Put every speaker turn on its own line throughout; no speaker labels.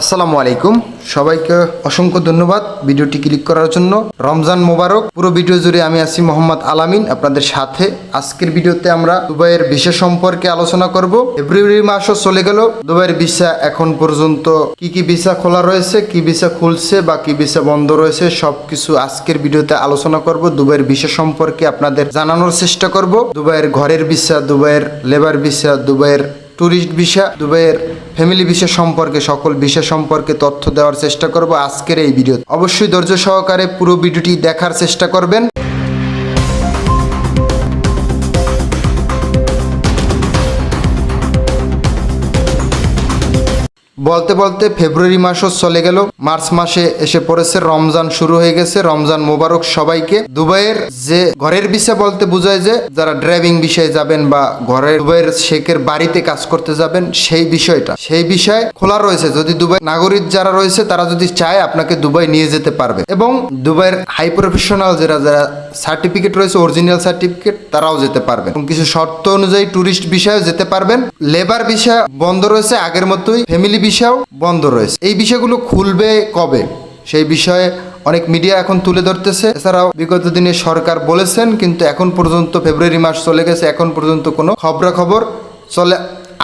আসসালামু আলাইকুম। সবাইকে অসংখ্য ধন্যবাদ ভিডিওটি ক্লিক করার জন্য। রমজান মোবারক। পুরো ভিডিও জুড়ে আমি আছি মোহাম্মদ আলামিন। আপনাদের সাথে আজকের ভিডিওতে আমরা দুবাইয়ের ভিসা সম্পর্কে আলোচনা করব। ফেব্রুয়ারি মাসও চলে গেল। দুবাইয়ের ভিসা এখন পর্যন্ত কি কি ভিসা খোলা রয়েছে, কি ভিসা খুলছে বা কি ভিসা বন্ধ রয়েছে, সবকিছু আজকের ভিডিওতে আলোচনা করব। দুবাইয়ের ভিসা সম্পর্কে আপনাদের জানানোর চেষ্টা করব। দুবাইয়ের ঘরের ভিসা, দুবাইয়ের লেবার ভিসা, দুবাইয়ের ট্যুরিস্ট ভিসা, দুবাইয়ের ফ্যামিলি ভিসা সম্পর্কে, সকল ভিসা সম্পর্কে তথ্য দেওয়ার চেষ্টা করব আজকের এই ভিডিও অবশ্যই ধৈর্য সহকারে পুরো ভিডিওটি দেখার চেষ্টা করবেন। বলতে বলতে ফেব্রুয়ারি মাসও চলে গেল। মার্চ মাসে এসে পড়েছে, রমজান শুরু হয়ে গেছে। রমজান মোবারক সবাইকে। দুবাইয়ের যে ঘরের বিষয় বলতে বোঝায় যে, যারা ড্রাইভিং বিষয়ে যাবেন বা ঘরের দুবাইয়ের শেখের বাড়িতে কাজ করতে যাবেন, সেই বিষয়টা। সেই বিষয় খোলা রয়েছে। যদি দুবাই নাগরিক যারা রয়েছে, তারা যদি চায়, আপনাকে দুবাই নিয়ে যেতে পারবে। এবং দুবাইয়ের হাই প্রফেশনাল যারা যারা সার্টিফিকেট রয়েছে অরিজিনাল সার্টিফিকেট তারাও যেতে পারবেন। এবং কিছু শর্ত অনুযায়ী ট্যুরিস্ট বিষয়েও যেতে পারবেন। লেবার বিষয় বন্ধ রয়েছে আগের মতোই। ফ্যামিলি বিষয়ও বন্ধ রয়েছে। এই বিষয়গুলো খুলবে কবে? সেই বিষয়ে অনেক মিডিয়া এখন তুলে ধরতেছে। এছাড়াও বিগত দিনে সরকার বলেছেন, কিন্তু এখন পর্যন্ত ফেব্রুয়ারি মাস চলে গেছে। এখন পর্যন্ত কোনো খবরাখবর চলে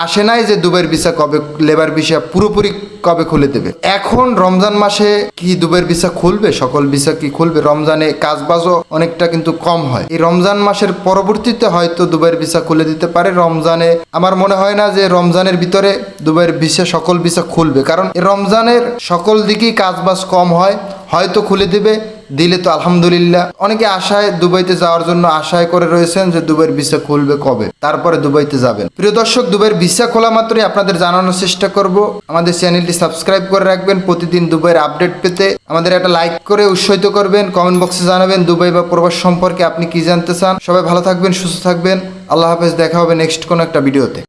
আসে নাই যে দুবের ভিসা কবে, লেবার ভিসা পুরোপুরি কবে খুলে দেবে? এখন রমজান মাসে কি দুবের ভিসা খুলবে? সকল ভিসা কি খুলবে? রমজানে কাজবাজও অনেকটা কিন্তু কম হয়। এই রমজান মাসের পরবর্তীতে হয়তো দুবের ভিসা খুলে দিতে পারে। রমজানে আমার মনে হয় না যে রমজানের ভিতরে দুবের ভিসা, সকল ভিসা খুলবে। কারণ রমজানের সকল দিকেই কাজবাজ কম হয়। হয়তো খুলে দিবে দিলে তো আলহামদুলিল্লাহ। অনেকে আশায় দুবাইতে যাওয়ার জন্য আশায় করে রয়েছেন যে দুবাইয়ের ভিসা খুলবে কবে। তারপরে দুবাইতে যাবেন। প্রিয় দর্শক, দুবাইয়ের ভিসা খোলা মাত্রই আপনাদের জানানোর চেষ্টা করব। আমাদের চ্যানেলটি সাবস্ক্রাইব করে রাখবেন। প্রতিদিন দুবাইয়ের আপডেট পেতে আমাদের একটা লাইক করে উৎসাহিত করবেন। কমেন্ট বক্সে জানাবেন দুবাই বা প্রবাস সম্পর্কে আপনি কি জানতে চান। সবাই ভালো থাকবেন, সুস্থ থাকবেন। আল্লাহ হাফেজ, দেখা হবে নেক্সট কোনো একটা ভিডিওতে।